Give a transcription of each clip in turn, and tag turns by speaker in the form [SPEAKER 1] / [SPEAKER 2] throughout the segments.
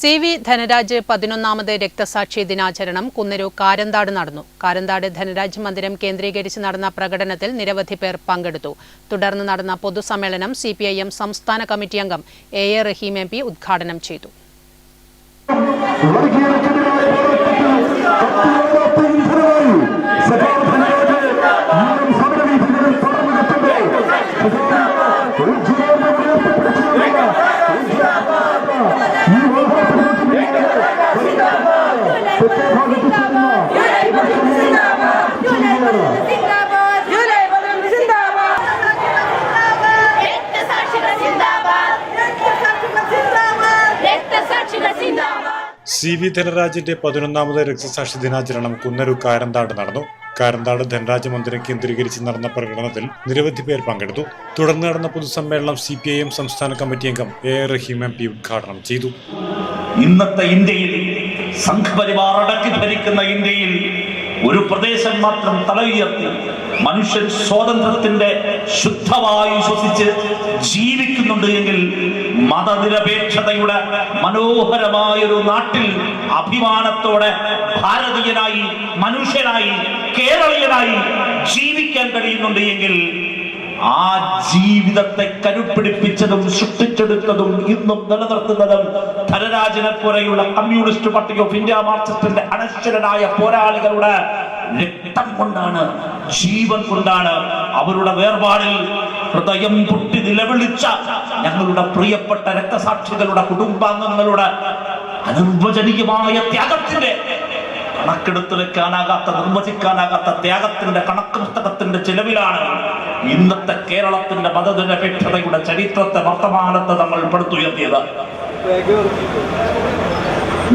[SPEAKER 1] C V Dhanraj പതിനൊന്നാമത് രക്തസാക്ഷി ദിനാചരണം കുന്നരു കാരന്താട് നടന്നു. കാരന്താട് ധനരാജ് മന്ദിരം കേന്ദ്രീകരിച്ച് നടന്ന പ്രകടനത്തിൽ നിരവധി പേർ പങ്കെടുത്തു. തുടർന്ന് നടന്ന പൊതുസമ്മേളനം സി സംസ്ഥാന കമ്മിറ്റി അംഗം A A Rahim M P ഉദ്ഘാടനം ചെയ്തു.
[SPEAKER 2] സി വി ധനരാജിന്റെ പതിനൊന്നാമത് രക്തസാക്ഷി ദിനാചരണം കുന്നരു കാരന്താട് നടന്നു. കാരന്താട് ധനരാജ മന്ദിരം കേന്ദ്രീകരിച്ച് നടന്ന പ്രകടനത്തിൽ നിരവധി പേർ പങ്കെടുത്തു. തുടർന്ന് നടന്ന പൊതുസമ്മേളനം സി പി ഐ എം സംസ്ഥാന കമ്മിറ്റി അംഗം എ റഹീം എം പി ഉദ്ഘാടനം ചെയ്തു.
[SPEAKER 3] ഇന്നത്തെ ഇന്ത്യയിൽ സംഘപരിവാർ അടക്കി ഭരിക്കുന്ന ഇന്ത്യയിൽ ഒരു പ്രദേശം മാത്രം തലയുയർത്തി മനുഷ്യൻ സ്വാതന്ത്ര്യത്തിന്റെ ശുദ്ധവായു ശ്വസിച്ച് ജീവിക്കുന്നുണ്ട് എങ്കിൽ മതനിരപേക്ഷതയുടെ മനോഹരമായൊരു നാട്ടിൽ അഭിമാനത്തോടെ ഭാരതീയനായി മനുഷ്യനായി കേരളീയനായി ജീവിക്കാൻ കഴിയുന്നുണ്ട് എങ്കിൽ ആ ജീവിതത്തെ കരുപ്പിടിപ്പിച്ചതും സൃഷ്ടിച്ചെടുത്തതും ഇന്നും നിലനിർത്തുന്നതും ധനരാജനെ പോലെയുള്ള കമ്മ്യൂണിസ്റ്റ് പാർട്ടി ഓഫ് ഇന്ത്യ മാർക്സിസ്റ്റിന്റെ അനശ്വരനായ പോരാളികളുടെ രക്തം കൊണ്ടാണ് ജീവൻ കൊണ്ടാണ് അവരുടെ വേർപാടിൽ ഹൃദയം പൊട്ടി നിലവിളിച്ച ഞങ്ങളുടെ പ്രിയപ്പെട്ട രക്തസാക്ഷികളുടെ കുടുംബാംഗങ്ങളുടെ അനിർവചനീയമായ ത്യാഗത്തിന്റെ കണക്കെടുത്ത് വെക്കാനാകാത്ത നിർവചിക്കാനാകാത്ത ത്യാഗത്തിന്റെ കണക്ക് പുസ്തകത്തിന്റെ ചെലവിലാണ് ഇന്നത്തെ കേരളത്തിന്റെ മതനിരപേക്ഷതയുടെ ചരിത്രത്തെ വർത്തമാനത്തെ നമ്മൾ പടുത്തുയർത്തിയത്.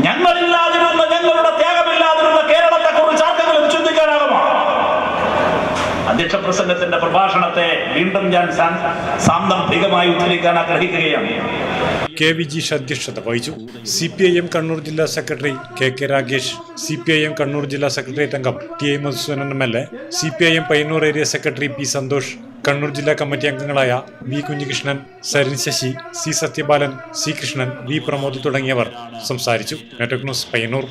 [SPEAKER 3] ഞങ്ങളില്ലാതിരുന്ന ഞങ്ങളുടെ ത്യാഗമില്ലാതിരുന്ന കേരളത്തെ കുറിച്ച് ആർക്കെങ്കിലും ചിന്തിക്കാനാകുമോ? അധ്യക്ഷ പ്രസംഗത്തിന്റെ പ്രഭാഷണത്തെ വീണ്ടും ഞാൻ സാന്ദർഭികമായി ഉദ്ധരിക്കാൻ ആഗ്രഹിക്കുകയാണ്.
[SPEAKER 2] കെ വി ജീഷ് അധ്യക്ഷത വഹിച്ചു. C P I M Kannur ജില്ലാ secretary K K Ragesh C P I M Kannur ജില്ലാ സെക്രട്ടേറിയറ്റ് അംഗം T I Madhusoodanan M L A C P I M Payyanur area secretary P Santhosh Kannur ജില്ലാ committee അംഗങ്ങളായ V Kunhikrishnan Sarin Sasi C Sathyabalan C Krishnan V Pramod തുടങ്ങിയവർ സംസാരിച്ചു. Network news Payyanur.